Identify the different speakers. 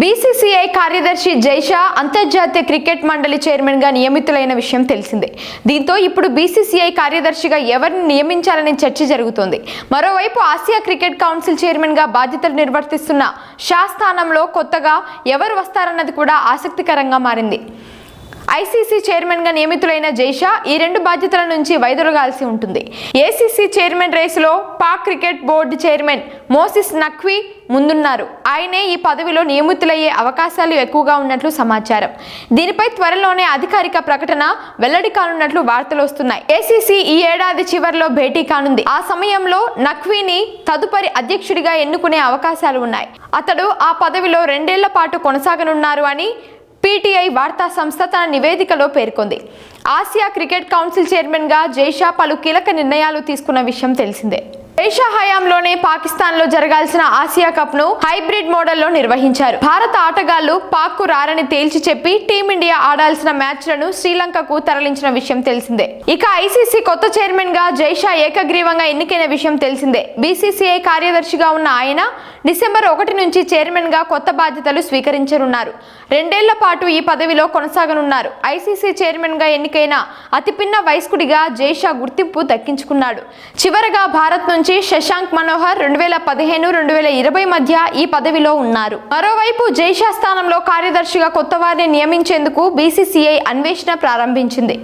Speaker 1: BCCI కార్యదర్శి జైషా అంతర్జాతీయ cricket మండలి చైర్మన్గా నియమితులైన విషయం తెలిసిందే. దీంతో ఇప్పుడు బీసీసీఐ కార్యదర్శిగా ఎవరిని నియమించాలని చర్చ జరుగుతోంది. మరోవైపు ఆసియా క్రికెట్ కౌన్సిల్ చైర్మన్గా బాధ్యతలు నిర్వర్తిస్తున్న షా స్థానంలో కొత్తగా ఎవరు వస్తారన్నది కూడా ఆసక్తికరంగా మారింది. ఐసీసీ చైర్మన్గా నియమితులైన జైషా ఈ రెండు బాధ్యతల నుంచి వైదొలగాల్సి ఉంటుంది. ఏసీసీ చైర్మన్ రేసులో Pak cricket board chairman Mohsin Naqvi ముందున్నారు. ఆయనే ఈ పదవిలో నియమితులయ్యే అవకాశాలు ఎక్కువగా ఉన్నట్లు సమాచారం. దీనిపై త్వరలోనే అధికారిక ప్రకటన వెల్లడి కానున్నట్లు వార్తలు వస్తున్నాయి. ఏసీసీ ఈ ఏడాది చివరిలో భేటీ కానుంది. ఆ సమయంలో నఖ్వీని తదుపరి అధ్యక్షుడిగా ఎన్నుకునే అవకాశాలు ఉన్నాయి. అతడు ఆ పదవిలో రెండేళ్ళ పాటు కొనసాగనున్నారు అని పీటీఐ వార్తా సంస్థ తన నివేదికలో పేర్కొంది. ఆసియా క్రికెట్ కౌన్సిల్ చైర్మన్గా జైషా పలు కీలక నిర్ణయాలు తీసుకున్న విషయం తెలిసిందే. జైషా హయాంలోనే పాకిస్తాన్లో జరగాల్సిన ఆసియా కప్ను హైబ్రిడ్ మోడల్లో నిర్వహించారు. భారత ఆటగాళ్ళు పాక్కు రారని తేల్చి చెప్పి టీమిండియా ఆడాల్సిన మ్యాచ్లను శ్రీలంకకు తరలించిన విషయం తెలిసిందే. ఇక ఐసీసీ కొత్త చైర్మన్గా జైషా ఏకగ్రీవంగా ఎన్నికైన విషయం తెలిసిందే. బీసీసీఐ కార్యదర్శిగా ఉన్న ఆయన డిసెంబర్ ఒకటి నుంచి చైర్మన్గా కొత్త బాధ్యతలు స్వీకరించనున్నారు. రెండేళ్ళ పాటు ఈ పదవిలో కొనసాగనున్నారు. ఐసీసీ చైర్మన్గా ఎన్నికైన అతిపిన్న వయస్కుడిగా జైషా గుర్తింపు దక్కించుకున్నాడు. చివరగా భారత్ నుంచి నుంచి శశాంక్ మనోహర్ రెండు వేల పదిహేను రెండు వేల ఇరవై మధ్య ఈ పదవిలో ఉన్నారు. మరోవైపు జైషా స్థానంలో కార్యదర్శిగా కొత్త వారిని నియమించేందుకు బీసీసీఐ అన్వేషణ ప్రారంభించింది.